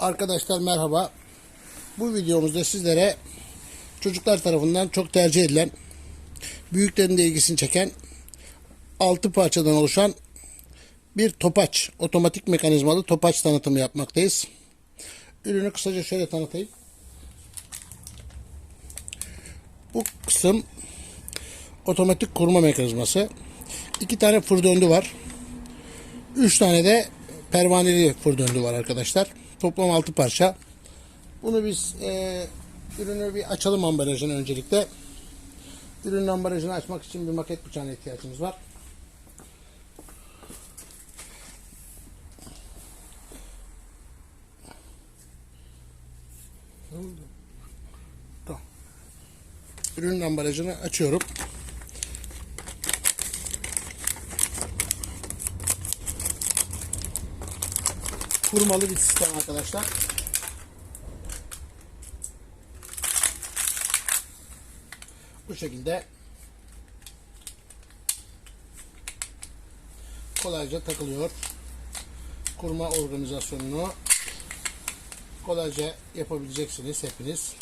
Arkadaşlar merhaba. Bu videomuzda sizlere çocuklar tarafından çok tercih edilen, büyüklerin de ilgisini çeken 6 parçadan oluşan bir topaç, otomatik mekanizmalı topaç tanıtımı yapmaktayız. Ürünü kısaca şöyle tanıtayım. Bu kısım otomatik kurma mekanizması. İki tane fır döndü var. Üç tane de pervaneli fır döndü var arkadaşlar. Toplam altı parça. Bunu biz e, ürünü bir açalım ambalajını öncelikle. Ürünün ambalajını açmak için bir maket bıçağına ihtiyacımız var. Ürünün ambalajını açıyorum. Kurmalı bir sistem arkadaşlar. Bu şekilde kolayca takılıyor. Kurma organizasyonunu kolayca yapabileceksiniz hepiniz.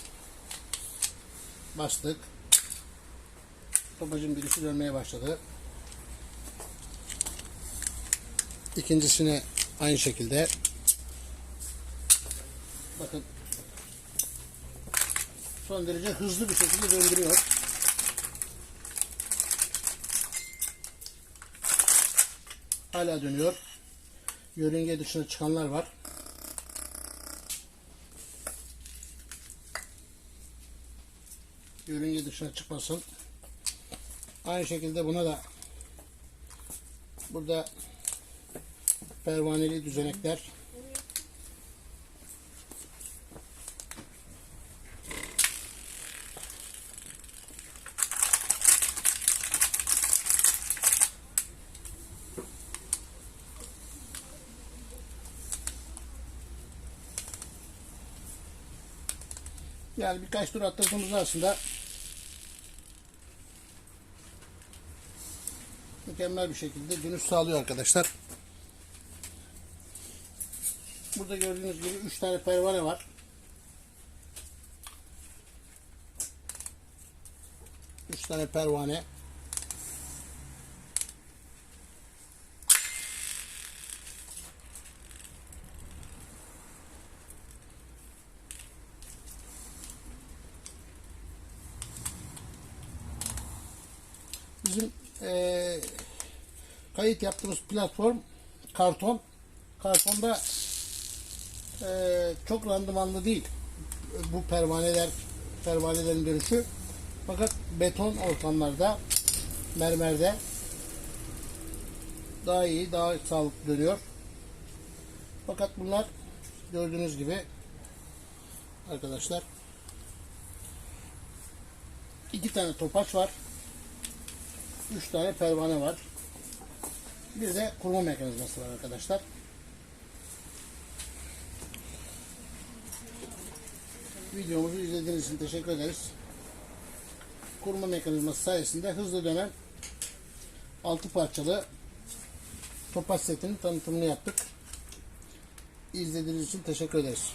Bastık. Topacın birisi dönmeye başladı. İkincisini aynı şekilde son derece hızlı bir şekilde döndürüyor. Hala dönüyor. Yörünge dışına çıkanlar var. Yörünge dışına çıkmasın. Aynı şekilde buna da burada pervaneli düzenekler Yani birkaç tur attırdığımızda aslında mükemmel bir şekilde dönüş sağlıyor arkadaşlar. Burada gördüğünüz gibi 3 tane pervane var. Üç tane pervane. Bizim eee, kayıt yaptığımız platform karton. Kartonda eee, çok randımanlı değil. Bu pervaneler pervanelerin dönüşü. Fakat beton ortamlarda mermerde daha iyi, daha sağlıklı dönüyor. Fakat bunlar gördüğünüz gibi arkadaşlar iki tane topaç var. Üç tane pervane var. Bir de kurma mekanizması var arkadaşlar. Videomuzu izlediğiniz için teşekkür ederiz. Kurma mekanizması sayesinde hızlı dönen 6 parçalı topaç setinin tanıtımını yaptık. İzlediğiniz için teşekkür ederiz.